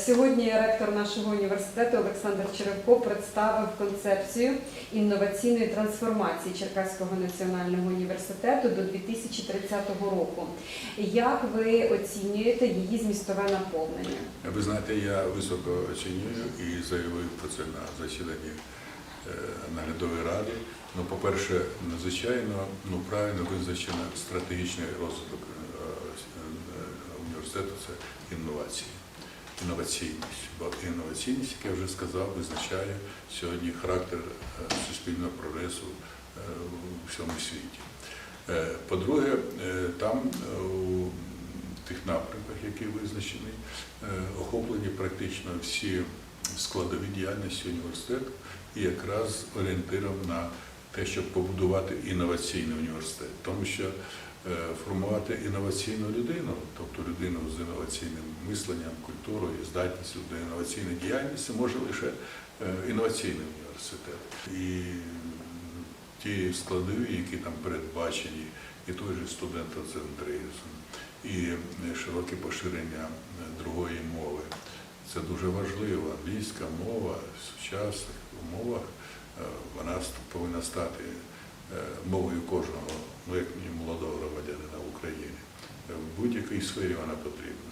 Сьогодні ректор нашого університету Олександр Черевко представив концепцію інноваційної трансформації Черкаського національного університету до 2030 року. Як ви оцінюєте її змістове наповнення? Ви знаєте, я високо оцінюю і заявив про це на засіданні е, наглядової ради. Ну, по-перше, надзвичайно ну, правильно визначено стратегічний розвиток е, е, університету це інновації, інноваційність. Бо інноваційність, як я вже сказав, визначає сьогодні характер е, суспільного прогресу е, у всьому світі. Е, По-друге, там у тих напрямках, які визначені, охоплені практично всі складові діяльності університету і якраз орієнтиром на те, щоб побудувати інноваційний університет, тому що формувати інноваційну людину, тобто людину з інноваційним мисленням, культурою, здатністю до інноваційної діяльності, може лише е, інноваційний університет. І ті складові, які там передбачені, і той же студентоцентризм, і широке поширення е, другої мови. Це дуже важливо. Англійська мова в сучасних умовах е, вона повинна стати е, мовою кожного, ну як мінімум, молодого громадянина в Україні. Е, В будь-якій сфері вона потрібна.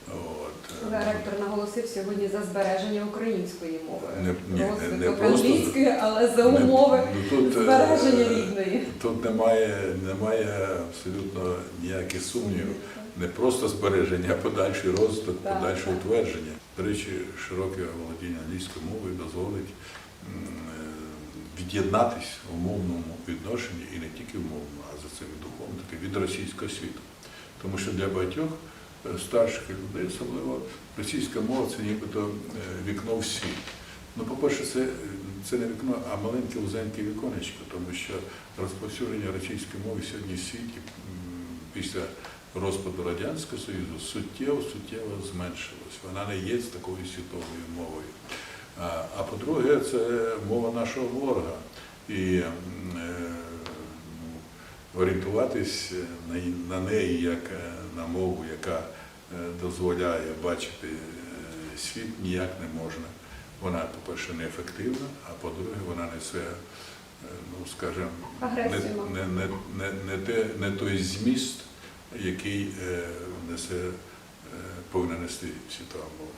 От. е, ректор наголосив сьогодні за збереження української мови, Не- ні, не- розвиток не просто- англійської, але за умови ну, тут, е, збереження рідної. Тут немає, немає абсолютно ніяких сумнівів. Не просто збереження, а подальший розвиток, подальше утвердження. До речі, широке володіння англійською мовою дозволить від'єднатись в мовному відношенні і не тільки в мовному, а за цим і духовно, таки від російського світу. Тому що для багатьох е, старших людей, особливо російська мова це нібито е, вікно в світ. Ну, по-перше, це, це не вікно, а маленьке вузеньке віконечко, тому що розповсюдження російської мови сьогодні в світі після розпаду Радянського Союзу суттєво, суттєво зменшилось. Вона не є з такою світовою мовою. А, по-друге, це мова нашого ворога. І е, ну, орієнтуватись на, на неї як е, на мову, яка е, дозволяє бачити е, світ, ніяк не можна. Вона, по-перше, неефективна, а по-друге, вона несе, е, ну скажімо, не, не, не, не, те, не той зміст, який е, несе, е, повинна нести світова мова.